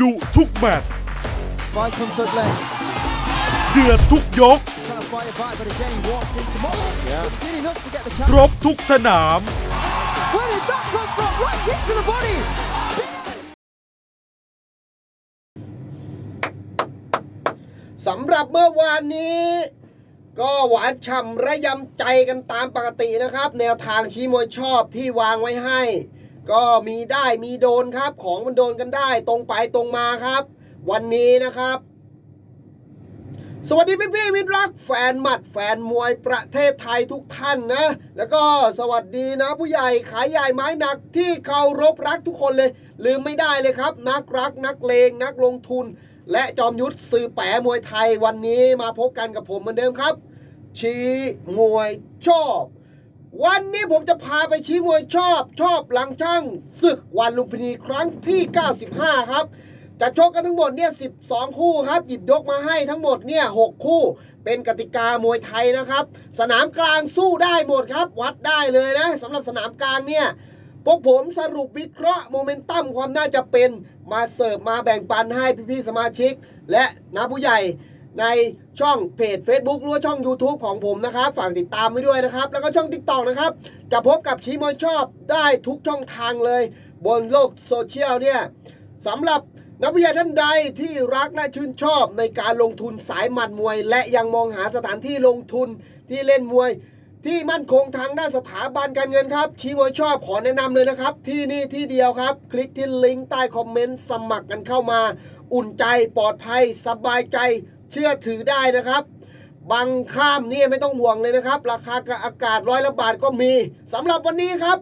ดุทุกแมตช์ By Concert Lane. เดือดทุกยก Trying to fight it back, but again he walks into more. Yeah. Did enough to get the คร count. บทุกสนาม Where did that come from? Right into the body. สำหรับเมื่อวานนี้ ก็หวานฉ่ำระยำใจกันตามปกตินะครับ แนวทางชี้มวยชอบที่วางไว้ให้ ก็มีได้มีโดนครับ ของมันโดนกันได้ตรงไปตรงมาครับ วันนี้นะครับ สวัสดีพี่พี่มิตรรักแฟนหมัดแฟนมวยประเทศไทยทุกท่านนะ แล้วก็สวัสดีนะผู้ใหญ่ขายใหญ่ไม้หนักที่เคารพรักทุกคนเลย ลืมไม่ได้เลยครับ นักรักนักเลงนักลงทุน และจอมยุทธสื่อแปะมวยไทยวันนี้มาพบกันกับผมเหมือนเดิมครับ ชี้มวยชอบ วันนี้ผมจะพาไปชี้มวยชอบ ชอบหลังช่างศึกวันลุมพินีครั้งที่ 95 ครับ จะชกกันทั้งหมดเนี่ย 12 คู่ครับ หยิบยกมาให้ทั้งหมดเนี่ย 6 คู่ เป็นกติกามวยไทยนะครับ สนามกลางสู้ได้หมดครับ วัดได้เลยนะสำหรับสนามกลางเนี่ยพวกผมสรุปวิเคราะห์โมเมนตัมความน่าจะเป็นมาเสิร์ฟมาแบ่งปันให้พี่ๆสมาชิก และนะผู้ใหญ่ ในช่องเพจ Facebook หรือว่าช่อง YouTube ของผมนะครับ ฝากติดตามไว้ด้วยนะครับ แล้วก็ช่อง TikTok นะครับ จะพบกับชีมวยชอบได้ทุกช่องทางเลย บนโลกโซเชียลเนี่ยสำหรับนักวิทยาท่านใดที่รักและชื่นชอบในการลงทุนสายหมัดมวย และยังมองหาสถานที่ลงทุนที่เล่นมวย ที่มั่นคงทางด้านสถาบันการเงินครับชีมวยชอบขอแนะนำเลยนะครับ ที่นี่ที่เดียวครับ คลิกที่ลิงก์ใต้คอมเมนต์สมัครกันเข้ามา อุ่นใจปลอดภัย สบายใจ เชื่อถือได้นะครับบังข้ามนี่ไม่ต้องห่วงเลยนะครับ ราคากับอากาศร้อยละบาทก็มีสำหรับวันนี้ครับ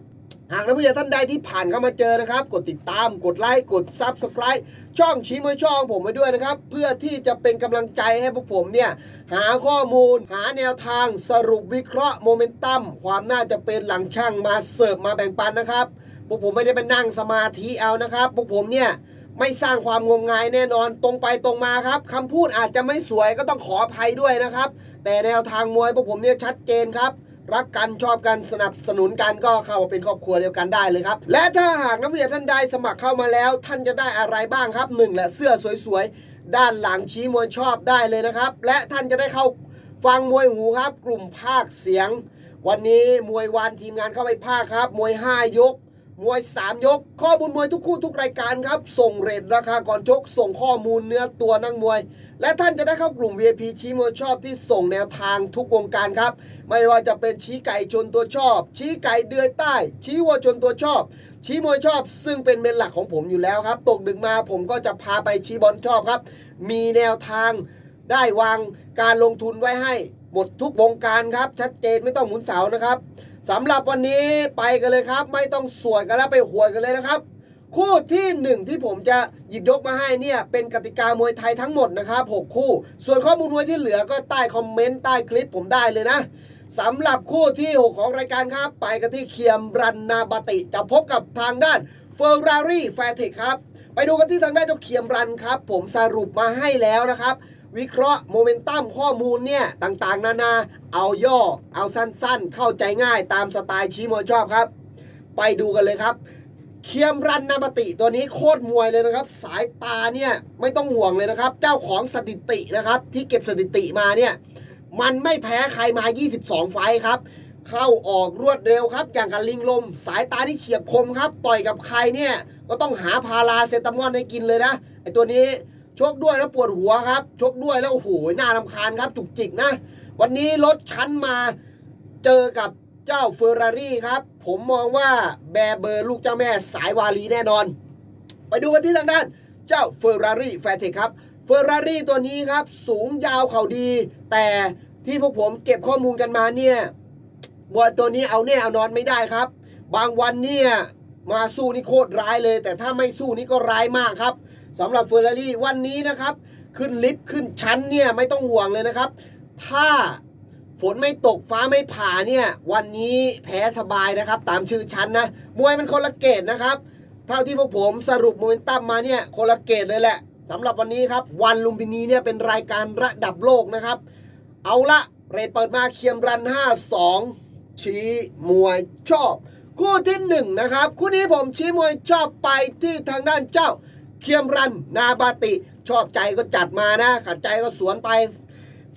หากนักวิทยาท่านใดที่ผ่านเข้ามาเจอนะครับ กดติดตามกดไลค์กด Subscribe ช่องชี้มวยช่องผมไว้ด้วยนะครับ เพื่อที่จะเป็นกำลังใจให้พวกผมเนี่ย หาข้อมูล หาแนวทางสรุปวิเคราะห์โมเมนตัมความน่าจะเป็นหลังช่างมาเสิร์ฟมาแบ่งปันนะครับพวกผมไม่ได้ไปนั่งสมาธิเอานะครับพวกผมเนี่ย ไม่สร้างความงมงายแน่นอนตรงไปตรงมาครับคำพูดอาจจะไม่สวยก็ต้องขออภัยด้วยนะครับ แต่แนวทางมวยพวกผมเนี่ยชัดเจนครับ รักกันชอบกันสนับสนุนกันก็เข้ามาเป็นครอบครัวเดียวกันได้เลยครับ และถ้าหากนักวิทยาท่านใดสมัครเข้ามาแล้ว ท่านจะได้อะไรบ้างครับหนึ่งแหละเสื้อสวยๆด้านหลังชี้มวยชอบได้เลยนะครับ และท่านจะได้เข้าฟังมวยหูครับ กลุ่มภาคเสียง วันนี้มวยวันทีมงานเข้าไปภาคครับ มวย 5 ยก มวย 3 ยก ข้อมูลมวยทุกคู่ทุกรายการครับ ส่งเรทราคาก่อนชก ส่งข้อมูลเนื้อตัวนักมวย และท่านจะได้เข้ากลุ่ม VIP ชี้มวยชอบที่ส่งแนวทางทุกวงการครับ ไม่ว่าจะเป็นชี้ไก่ชนตัวชอบ ชี้ไก่เดือยใต้ ชี้วัวชนตัวชอบ ชี้มวยชอบ ซึ่งเป็นเมนหลักของผมอยู่แล้วครับ ตกดึกมาผมก็จะพาไปชี้บอลชอบครับ มีแนวทางได้วางการลงทุนไว้ให้ หมดทุกวงการครับ ชัดเจนไม่ต้องหมุนเสานะครับ สำหรับวันนี้ไปกันเลยครับ ไม่ต้องสวยกันแล้วไปหวยกันเลยนะครับ คู่ที่หนึ่งที่ผมจะหยิบยกมาให้เนี่ยเป็นกติกามวยไทยทั้งหมดนะครับ6คู่ ส่วนข้อมูลมวยที่เหลือก็ใต้คอมเมนต์ใต้คลิปผมได้เลยนะสำหรับคู่ที่ 6 ของรายการครับ ไปกันที่เคียมรันนาบติ จะพบกับทางด้านเฟอร์รารี่แฟร์เทคครับ ไปดูกันที่ทางด้านเจ้าเคียมรันครับ ผมสรุปมาให้แล้วนะครับ วิเคราะห์โมเมนตัมข้อมูลเนี่ย ต่างๆ นานา เอาย่อ เอาสั้นๆ เข้าใจง่ายตามสไตล์ชี้มวยชอบครับ ไปดูกันเลยครับเคียมรันนามาติตัวนี้โคตรมวยเลยนะครับ สายตาเนี่ยไม่ต้องห่วงเลยนะครับ เจ้าของสถิตินะครับ ที่เก็บสถิติมาเนี่ย มันไม่แพ้ใครมา 22 ไฟครับ เข้าออกรวดเร็วครับ อย่างกับลิงลม สายตาที่เฉียบคมครับ ต่อยกับใครเนี่ย ก็ต้องหาพาราเซตามอลให้กินเลยนะไอตัวนี้ ชกด้วยแล้วปวดหัวครับ ชกด้วยแล้วโอ้โหน่ารำคาญครับจุกจิกนะ วันนี้ลดชั้นมาเจอกับเจ้าเฟอร์รารี่ครับ ผมมองว่าแบร์เบอร์ลูกเจ้าแม่สายวาลีแน่นอน ไปดูกันที่ทางด้าน เจ้าเฟอร์รารี่แฟร์เทคครับเฟอร์รารี่ตัวนี้ครับ สูงยาวเข่าดี แต่ที่พวกผมเก็บข้อมูลกันมาเนี่ยวัวตัวนี้เอาแน่เอานอนไม่ได้ครับ บางวันเนี่ยมาสู้นี่โคตรร้ายเลย แต่ถ้าไม่สู้นี่ก็ร้ายมากครับ สำหรับเฟอร์รารี่วันนี้นะครับ ขึ้นลิฟต์ขึ้นชั้นเนี่ยไม่ต้องห่วงเลยนะครับ ถ้าฝนไม่ตกฟ้าไม่ผ่าเนี่ยวันนี้แพ้สบายนะครับ ตามชื่อชั้นนะ มวยมันคนละเกตนะครับ เท่าที่พวกผมสรุปโมเมนตัมมาเนี่ยคนละเกตเลยแหละสำหรับวันนี้ครับ วันลุมพินีเนี่ยเป็นรายการระดับโลกนะครับ เอาละเรทเปิดมาเคียมรัน 5-2 ชี้มวยชอบ คู่ที่หนึ่งนะครับ คู่นี้ผมชี้มวยชอบไปที่ทางด้านเจ้า เคียมรัน นาบาติ ชอบใจก็จัดมานะ ขัดใจก็สวนไป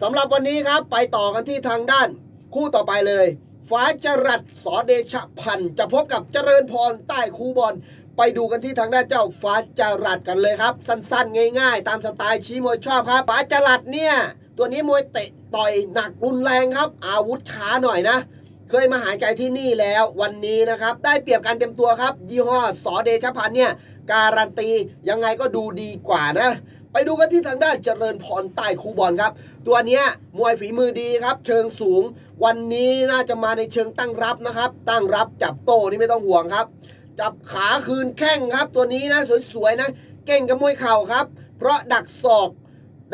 สำหรับวันนี้ครับ ไปต่อกันที่ทางด้านคู่ต่อไปเลย ฟ้าจรัสสอเดชะพันธ์จะพบกับเจริญพรใต้คูบอลไปดูกันที่ทางด้านเจ้าฟ้าจรัสกันเลยครับ สั้นๆ ง่ายๆ ตามสไตล์ชี้มวยชอบครับฟ้าจรัสเนี่ย ตัวนี้มวยเตะต่อยหนักรุนแรงครับ อาวุธช้าหน่อยนะ เคยมาหายใจที่นี่แล้ววันนี้นะครับ ได้เปรียบการเต็มตัวครับ ยี่ห้อสอเดชพันธ์เนี่ย การันตี ยังไงก็ดูดีกว่านะ ไปดูกันที่ทางด้านเจริญพรใต้คูบอลครับ ตัวเนี้ยมวยฝีมือดีครับ เชิงสูง วันนี้น่าจะมาในเชิงตั้งรับนะครับ ตั้งรับจับโต้นี่ไม่ต้องห่วงครับ จับขาคืนแข้งครับ ตัวนี้นะสวยๆนะ เก่งกับมวยเข่าครับ เพราะดักศอก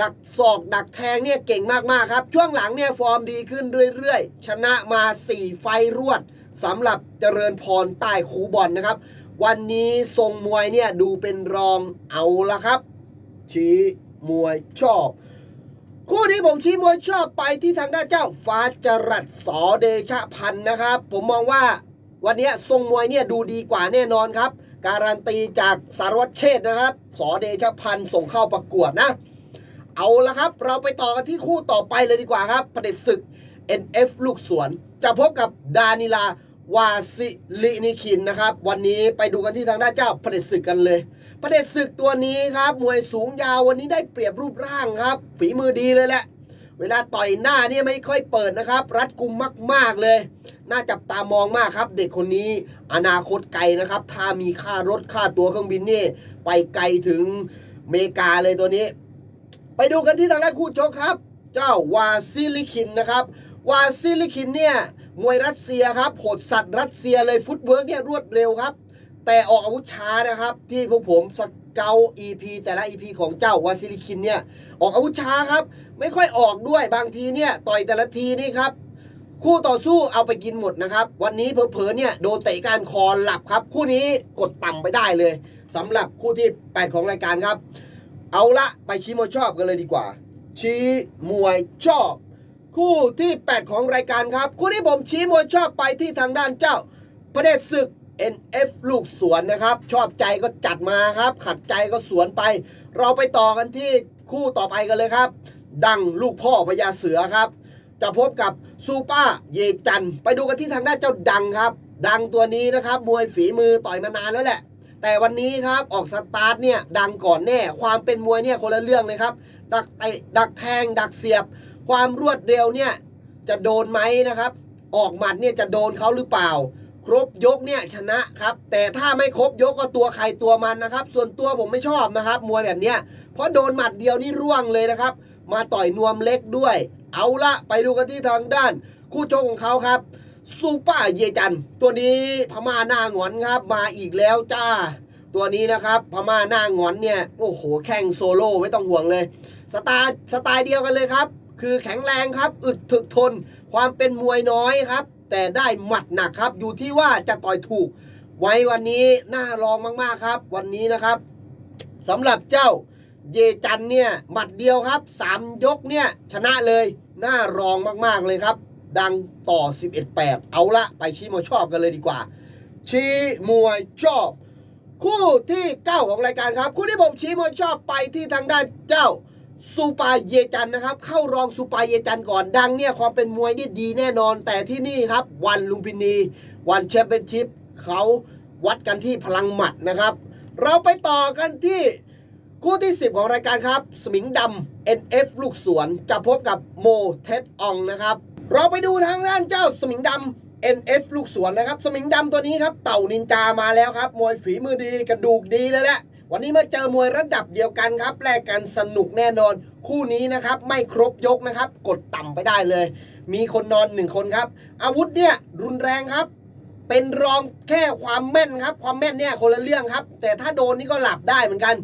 ดักศอกดักแทงเนี่ยเก่งมากๆครับ ช่วงหลังเนี่ยฟอร์มดีขึ้นเรื่อยๆ ชนะมา 4 ไฟรวดสำหรับเจริญพรใต้คูบอลนะครับ วันนี้ทรงมวยเนี่ยดูเป็นรองเอาละครับ ชี้มวยชอบ คู่นี้ผมชี้มวยชอบไปที่ทางด้านเจ้าฟ้าจรัสสอเดชะพันธ์นะครับ ผมมองว่าวันนี้ทรงมวยเนี่ยดูดีกว่าแน่นอนครับ การันตีจากสารวัตรเชษนะครับสอเดชะพันธ์ส่งเข้าประกวดนะ เอาละครับ เราไปต่อกันที่คู่ต่อไปเลยดีกว่าครับประเด็จศึก NF ลูกสวน จะพบกับดานิลา วาซิลินิคินนะครับ วันนี้ไปดูกันที่ทางด้านเจ้าประเด็จศึกกันเลยประเด็จศึกตัวนี้ครับมวยสูงยาววันนี้ได้เปรียบรูปร่างครับ ฝีมือดีเลยแหละ เวลาต่อยหน้าเนี่ยไม่ค่อยเปิดนะครับ รัดกุมมาก ๆเลย น่าจับตามองมากครับ เด็กคนนี้อนาคตไกลนะครับ ถ้ามีค่ารถค่าตัวเครื่องบินนี่ไปไกลถึงเมกาเลยตัวนี้ ไปดูกันที่ทางด้านคู่ชกครับ เจ้าวาซิลิคินนะครับ วาซิลิคินเนี่ย มวยรัสเซียครับโหดสัตว์รัสเซียเลยฟุตเวิร์กเนี่ยรวดเร็วครับ แต่ออกอาวุธช้านะครับ ที่พวกผมสเกล EP แต่ละ EP ของเจ้าวาซิลิคินเนี่ยออกอาวุธช้าครับ ไม่ค่อยออกด้วยบางทีเนี่ยต่อยแต่ละทีนี่ครับคู่ต่อสู้เอาไปกินหมดนะครับ วันนี้เผลอๆเนี่ยโดนเตะการคอหลับครับ คู่นี้กดต่ำไปได้เลยสำหรับคู่ที่ 8 ของรายการครับ เอาละไปชี้มวยชอบกันเลยดีกว่า ชี้มวยชอบ คู่ที่ 8 ของรายการครับ คู่ที่ผมชี้มวยชอบไปที่ทางด้านเจ้าประเดชศึก NF ลูกสวนนะครับ ชอบใจก็จัดมาครับ ขัดใจก็สวนไป เราไปต่อกันที่คู่ต่อไปกันเลยครับ ดังลูกพ่อพญาเสือครับ จะพบกับซูป้าเยจัน ไปดูกันที่ทางด้านเจ้าดังครับ ดังตัวนี้นะครับ มวยฝีมือต่อยมานานแล้วแหละ แต่วันนี้ครับออกสตาร์ทเนี่ยดังก่อนแน่ ความเป็นมวยเนี่ยคนละเรื่องเลยครับ ดักเตะดักแทงดักเสียบ ความรวดเร็วเนี่ยจะโดนไหมนะครับ ออกหมัดเนี่ยจะโดนเขาหรือเปล่า ครบยกเนี่ยชนะครับ แต่ถ้าไม่ครบยกก็ตัวใครตัวมันนะครับ ส่วนตัวผมไม่ชอบนะครับ มวยแบบเนี้ยเพราะโดนหมัดเดียวนี่ร่วงเลยนะครับ มาต่อยนวมเล็กด้วย เอาละไปดูกันที่ทางด้าน คู่ชกของเขาครับซูเปอร์เยจัน ตัวนี้พม่าหน้าหงอนครับ มาอีกแล้วจ้า ตัวนี้นะครับ พม่าหน้าหงอนเนี่ย โอ้โห แข่งโซโล่ไม่ต้องห่วงเลย สไตล์สไตล์เดียวกันเลยครับ คือแข็งแรงครับ อึดถึกทน ความเป็นมวยน้อยครับ แต่ได้หมัดหนักครับ อยู่ที่ว่าจะต่อยถูก ไว้วันนี้น่ารองมากๆครับ วันนี้นะครับสำหรับเจ้าเยจันเนี่ยหมัดเดียวครับสามยกเนี่ยชนะเลยน่ารองมากๆเลยครับ ดังต่อ 11-8 เอาละไปชี้มวยชอบกันเลยดีกว่า ชี้มวยชอบ คู่ที่ 9 ของรายการครับ คู่ที่ผมชี้มวยชอบไปที่ทางด้านเจ้า ซูปาเยจันนะครับ เข้ารองซูปาเยจันก่อน ดังเนี่ยความเป็นมวยนี่ดีแน่นอน แต่ที่นี่ครับวันลุมพินี วันแชมเปี้ยนชิพเขาวัดกันที่พลังหมัดนะครับ เราไปต่อกันที่คู่ที่ 10 ของรายการครับ สมิงดำ NF ลูกสวน จะพบกับโมเทสอองนะครับ เราไปดูทางด้านเจ้าสมิงดำ NF ลูกสวนนะครับ สมิงดำตัวนี้ครับ เต่านินจามาแล้วครับ มวยฝีมือดีกระดูกดีเลยแหละ วันนี้มาเจอมวยระดับเดียวกันครับแลกกันสนุกแน่นอน คู่นี้นะครับไม่ครบยกนะครับ กดต่ำไปได้เลย มีคนนอนหนึ่งคนครับ อาวุธเนี่ยรุนแรงครับ เป็นรองแค่ความแม่นครับ ความแม่นเนี่ยคนละเรื่องครับ แต่ถ้าโดนนี่ก็หลับได้เหมือนกัน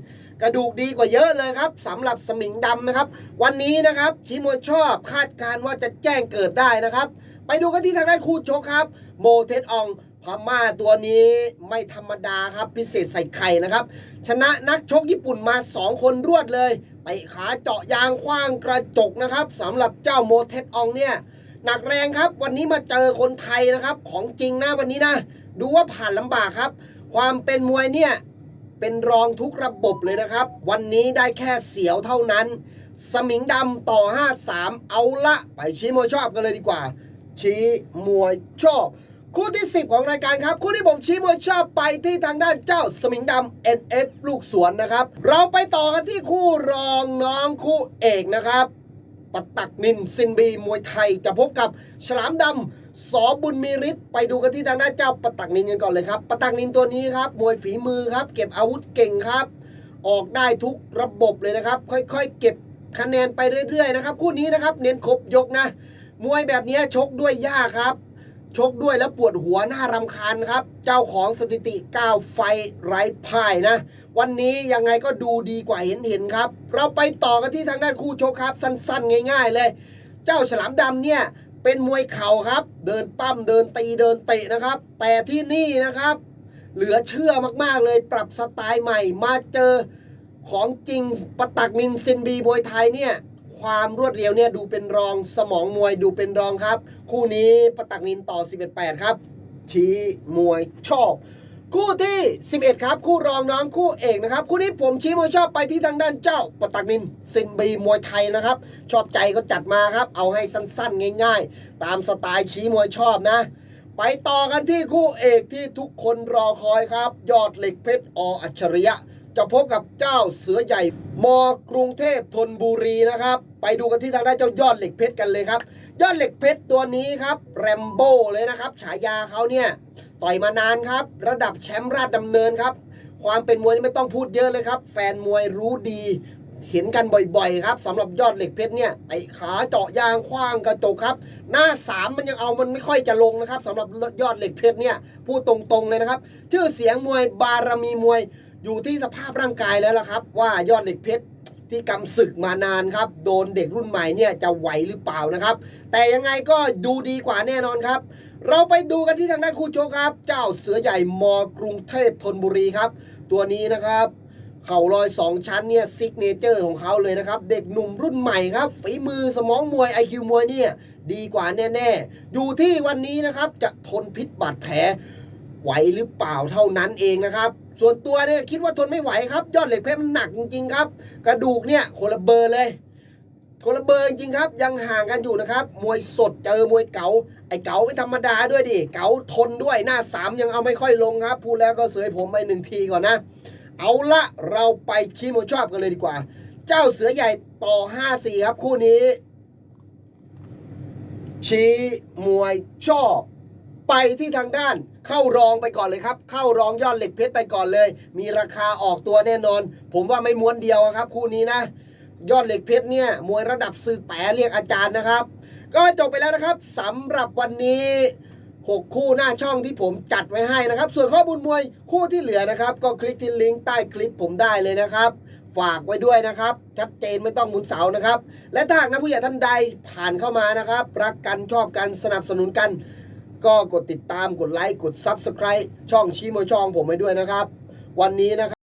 กระดูกดีกว่าเยอะเลยครับสำหรับสมิงดำนะครับ วันนี้นะครับทีมมวยชอบคาดการณ์ว่าจะแจ้งเกิดได้นะครับ ไปดูกันที่ทางด้านคู่ชกครับ โมเทสออง พม่าตัวนี้ไม่ธรรมดาครับพิเศษใส่ไข่นะครับ ชนะนักชกญี่ปุ่นมา 2 คนรวดเลยไปขาเจาะยางคว้างกระจกนะครับสำหรับเจ้าโมเทสอองเนี่ยหนักแรงครับ วันนี้มาเจอคนไทยนะครับ ของจริงนะวันนี้นะ ดูว่าผ่านลำบากครับ ความเป็นมวยเนี่ยเป็นรองทุกระบบเลยนะครับ วันนี้ได้แค่เสียวเท่านั้น สมิงดำต่อ 5-3 เอาละ ไปชี้มวยชอบกันเลยดีกว่า ชี้มวยชอบ คู่ที่ 10 ของรายการครับ คู่ที่ผมชี้มวยชอบไปที่ทางด้านเจ้าสมิงดำ NF ลูกสวนนะครับ เราไปต่อกันที่คู่รองน้องคู่เอกนะครับปตักนินซินบีมวยไทยจะพบกับฉลามดำสอบุญมีฤทธิ์ไปดูกันที่ทางด้านเจ้าปตักนินกันก่อนเลยครับปตักนินตัวนี้ครับมวยฝีมือครับ เก็บอาวุธเก่งครับ ออกได้ทุกระบบเลยนะครับ ค่อยๆ เก็บคะแนนไปเรื่อยๆนะครับ คู่นี้นะครับ เน้นครบยกนะ มวยแบบนี้ชกด้วยยากครับ ชกด้วยแล้วปวดหัวหน้ารำคาญครับ เจ้าของสถิติ 9 ไฟไร้พ่ายนะ วันนี้ยังไงก็ดูดีกว่าเห็นเห็นครับ เราไปต่อกันที่ทางด้านคู่ชกครับ สั้นๆ ง่าย ๆ เลย เจ้าฉลามดำเนี่ยเป็นมวยเข่าครับ เดินปั้มเดินตีเดินเตะนะครับ แต่ที่นี่นะครับ เหลือเชื่อมากๆเลยปรับสไตล์ใหม่มาเจอของจริงปตักมินซินบีมวยไทยเนี่ย ความรวดเร็วเนี่ยดูเป็นรองสมองมวยดูเป็นรองครับ คู่นี้ปะตักมินต่อ 11-8 ครับ ชี้มวยชอบ คู่ที่ 11 ครับ คู่รองน้องคู่เอกนะครับ คู่นี้ผมชี้มวยชอบไปที่ทางด้านเจ้าปะตักนินซินบีมวยไทยนะครับ ชอบใจก็จัดมาครับ เอาให้สั้นๆ ง่าย ๆ ตามสไตล์ชี้มวยชอบนะไปต่อกันที่คู่เอกที่ทุกคนรอคอยครับ ยอดเหล็กเพชรออัจฉริยะ จะพบกับเจ้าเสือใหญ่ มกรุงเทพธนบุรีนะครับ ไปดูกันที่ทางด้านเจ้ายอดเหล็กเพชรกันเลยครับ ยอดเหล็กเพชรตัวนี้ครับแรมโบ้เลยนะครับ ฉายาเขาเนี่ยต่อยมานานครับ ระดับแชมป์ราชดำเนินครับ ความเป็นมวยนี่ไม่ต้องพูดเยอะเลยครับ แฟนมวยรู้ดีเห็นกันบ่อยๆ ครับสำหรับยอดเหล็กเพชรเนี่ยไอขาเจาะยางคว้างกระจกครับ หน้าสามมันยังเอามันไม่ค่อยจะลงนะครับสำหรับยอดเหล็กเพชรเนี่ยพูดตรงๆเลยนะครับ ชื่อเสียงมวยบารมีมวย อยู่ที่สภาพร่างกายแล้วล่ะครับ ว่ายอดเหล็กเพชรที่กำศึกมานานครับ โดนเด็กรุ่นใหม่เนี่ยจะไหวหรือเปล่านะครับ แต่ยังไงก็ดูดีกว่าแน่นอนครับ เราไปดูกันที่ทางด้านคู่โชกครับ เจ้าเสือใหญ่มกรุงเทพธนบุรีครับ ตัวนี้นะครับเข่าลอย 2 ชั้นเนี่ยซิกเนเจอร์ของเขาเลยนะครับ เด็กหนุ่มรุ่นใหม่ครับฝีมือสมองมวย IQ มวยเนี่ยดีกว่าแน่ๆ อยู่ที่วันนี้นะครับจะทนพิษบาดแผลไหวหรือเปล่าเท่านั้นเองนะครับ ส่วนตัวเนี่ยคิดว่าทนไม่ไหวครับ ยอดเหล็กเพชรมันหนักจริงๆครับ กระดูกเนี่ยคนละเบอร์เลยคนละเบอร์จริงครับ ยังห่างกันอยู่นะครับ มวยสดเจอมวยเก๋าไอ้เก๋าไม่ธรรมดาด้วยดิ เก๋าทนด้วยหน้าสามยังเอาไม่ค่อยลงครับ พูดแล้วก็เสยผมไปหนึ่งทีก่อนนะ เอาละเราไปชี้มวยชอบกันเลยดีกว่า เจ้าเสือใหญ่ต่อ5-4ครับคู่นี้ ชี้มวยชอบ ไปที่ทางด้านเข้ารองไปก่อนเลยครับ เข้ารองยอดเหล็กเพชรไปก่อนเลย มีราคาออกตัวแน่นอน ผมว่าไม่ม้วนเดียวครับ คู่นี้นะ ยอดเหล็กเพชรเนี่ยมวยระดับสื่อแปรเรียกอาจารย์นะครับ ก็จบไปแล้วนะครับสำหรับวันนี้ 6 คู่หน้าช่องที่ผมจัดไว้ให้นะครับ ส่วนข้อมูลมวยคู่ที่เหลือนะครับ ก็คลิกที่ลิงก์ใต้คลิปผมได้เลยนะครับฝากไว้ด้วยนะครับ ชัดเจนไม่ต้องหมุนเสานะครับ และถ้าหากนักผู้ใหญ่ท่านใดผ่านเข้ามานะครับ รักกันชอบกันสนับสนุนกัน ก็กดติดตามกดไลค์กด Subscribe ช่องชี้มวยช่องผมไว้ด้วยนะครับ วันนี้นะครับ